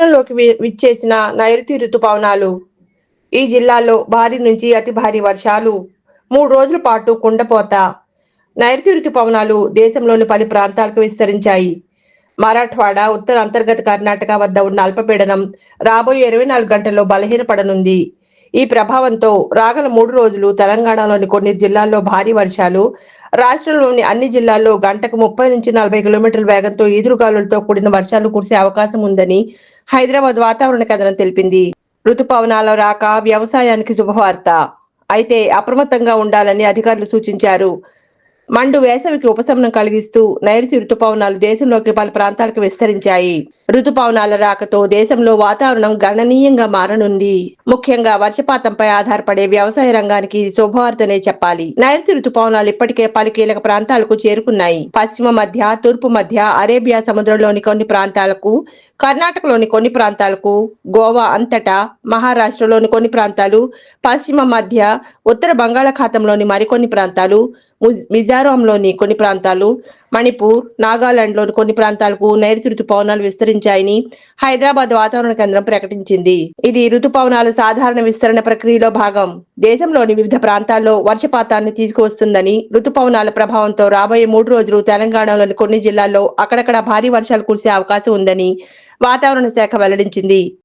దేశంలోకి విచ్చేసిన నైరుతి రుతుపవనాలు ఈ జిల్లాలో భారీ నుంచి అతి భారీ వర్షాలు మూడు రోజుల పాటు కుండపోత. నైరుతి రుతుపవనాలు దేశంలోని పలు ప్రాంతాలకు విస్తరించాయి. మరాఠ్వాడ ఉత్తర అంతర్గత కర్ణాటక వద్ద ఉన్న అల్పపీడనం రాబోయే ఇరవై నాలుగు గంటల్లో బలహీనపడనుంది. ఈ ప్రభావంతో రాగల మూడు రోజులు తెలంగాణలోని కొన్ని జిల్లాల్లో భారీ వర్షాలు రాష్ట్రంలోని అన్ని జిల్లాల్లో గంటకు ముప్పై నుంచి నలభై కిలోమీటర్ల వేగంతో ఈదురుగాలులతో కూడిన వర్షాలు కురిసే అవకాశం ఉందని హైదరాబాద్ వాతావరణ కేంద్రం తెలిపింది. ఋతుపవనాల రాక వ్యవసాయానికి శుభవార్త. అయితే అప్రమత్తంగా ఉండాలని అధికారులు సూచించారు. మండు వేసవికి ఉపశమనం కలిగిస్తూ నైరుతి రుతుపవనాలు దేశంలోకి పలు ప్రాంతాలకు విస్తరించాయి. ఋతుపవనాల రాకతో దేశంలో వాతావరణం గణనీయంగా మారనుంది. ముఖ్యంగా వర్షపాతంపై ఆధారపడే వ్యవసాయ రంగానికి శుభవార్తనే చెప్పాలి. నైరుతి రుతుపవనాలు ఇప్పటికే పలు కీలక ప్రాంతాలకు చేరుకున్నాయి. పశ్చిమ మధ్య తూర్పు మధ్య అరేబియా సముద్రంలోని కొన్ని ప్రాంతాలకు కర్ణాటకలోని కొన్ని ప్రాంతాలకు గోవా అంతటా మహారాష్ట్రలోని కొన్ని ప్రాంతాలు పశ్చిమ మధ్య ఉత్తర బంగాళాఖాతంలోని మరికొన్ని ప్రాంతాలు ముజ్- మిజోరాంలోని కొన్ని ప్రాంతాలు మణిపూర్ నాగాలాండ్లోని కొన్ని ప్రాంతాలకు నైరుతి రుతుపవనాలు విస్తరించాయని హైదరాబాద్ వాతావరణ కేంద్రం ప్రకటించింది. ఇది రుతుపవనాల సాధారణ విస్తరణ ప్రక్రియలో భాగం. దేశంలోని వివిధ ప్రాంతాల్లో వర్షపాతాన్ని తీసుకువస్తుందని రుతుపవనాల ప్రభావంతో రాబోయే మూడు రోజులు తెలంగాణలోని కొన్ని జిల్లాల్లో అక్కడక్కడ భారీ వర్షాలు కురిసే అవకాశం ఉందని వాతావరణ శాఖ వెల్లడించింది.